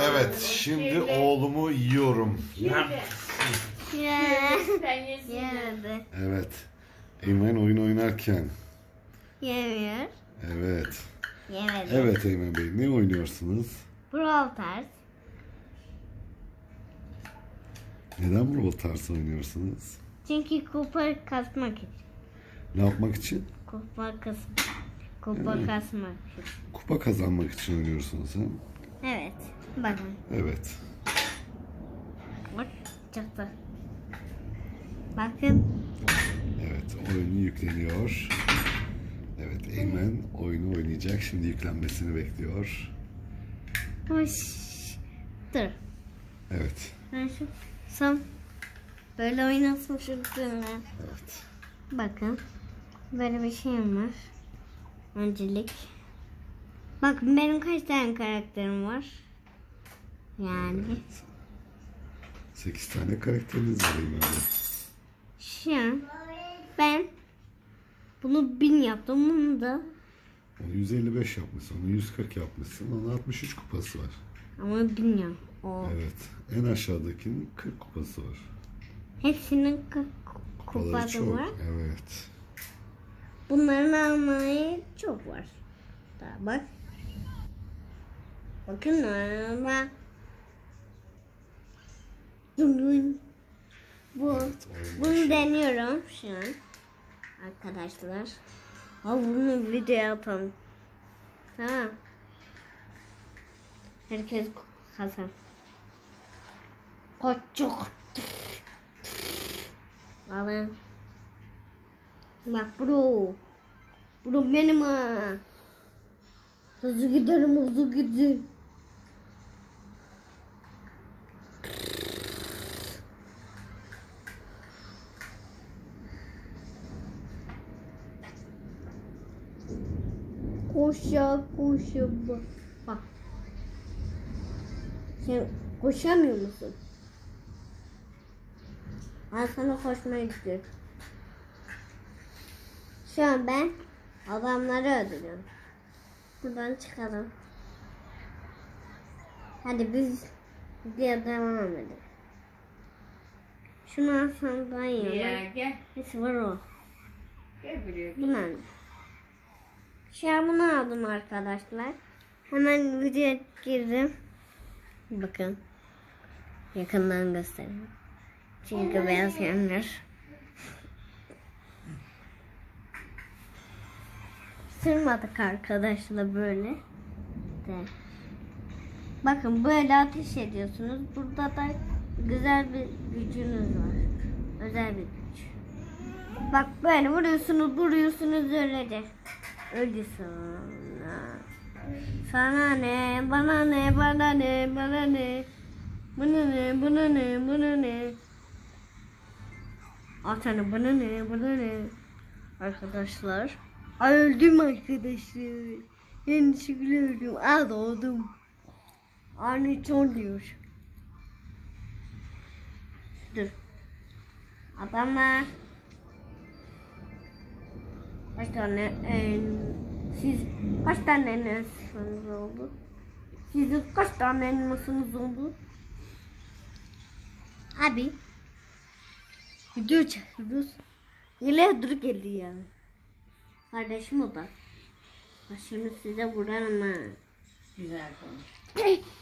Evet, şimdi oğlumu yiyorum. Yemedi. Evet. Eymen oyun oynarken. Yemiyor. Evet. Yemedi. Evet Eymen Bey, ne oynuyorsunuz? Brawl Stars. Neden Brawl Stars oynuyorsunuz? Çünkü kupa kasmak için. Ne yapmak için? Kupa kas Kupa kasmak için. Kupa kazanmak için oynuyorsunuz ha? Evet. Bakın. Evet. Bak çıktı. Bakın. Evet, oyun yükleniyor. Evet, Eymen oyunu oynayacak. Şimdi yüklenmesini bekliyor. Hoş. Dur. Evet. Ben şu son böyle oynasın şurada. Evet. Bakın. Böyle bir şeyim var. Öncelik. Bakın benim kaç tane karakterim var. Yani. 8 tane karakteriniz var Bey. Şu an ben bunu bin yaptım. Bunu da Onu 155 yapmışsın, onu 140 yapmışsın. Onun 63 kupası var. ama bin yap. O. Evet. En aşağıdakinin 40 kupası var. Hepsinin k- Kupaları kupaları çok. var. Evet. Bunların almayı çok var. Daha bak. Bakın ama Bu bunu deniyorum şu an. Arkadaşlar. Ha bunu video yapalım. Tamam. Herkes kazan. Koçuk. Alın. Bak bro. Bro benim ha. Hızlı giderim hızlı giderim. Koşa koşa bak. Sen koşamıyor musun? Ben sana koşmayı istiyorum. Şu an ben adamları öldürüyorum. Buradan çıkalım. Hadi biz diye devam edelim. Şunu alsam iyi olur. Ya gel. Neyse var o. Gel buraya. Bunu bunu aldım arkadaşlar. Hemen videoya girdim. Bakın. Yakından göstereyim. Çünkü beyaz yanlar. Sırmadık arkadaşlar böyle. De. Bakın böyle ateş ediyorsunuz. Burada da güzel bir gücünüz var. Özel bir güç. Bak böyle vuruyorsunuz vuruyorsunuz ölecek. Öldü sonra. Sana ne bana ne bana ne bana ne. Bana ne bana ne bana ne. Atana bana ne bana ne. Arkadaşlar. Ay öldüm arkadaşlar. Yanlışlıkla öldüm. Aa doğdum. Anne çok diyor. Dur. Adamlar. Kaç tane en, siz kaç tane elmasınız oldu? Sizin kaç tane elmasınız oldu? Abi video çekiyoruz. Yine dur geldi yani. Kardeşim o da. Şimdi size vurarım ha. Güzel konuş.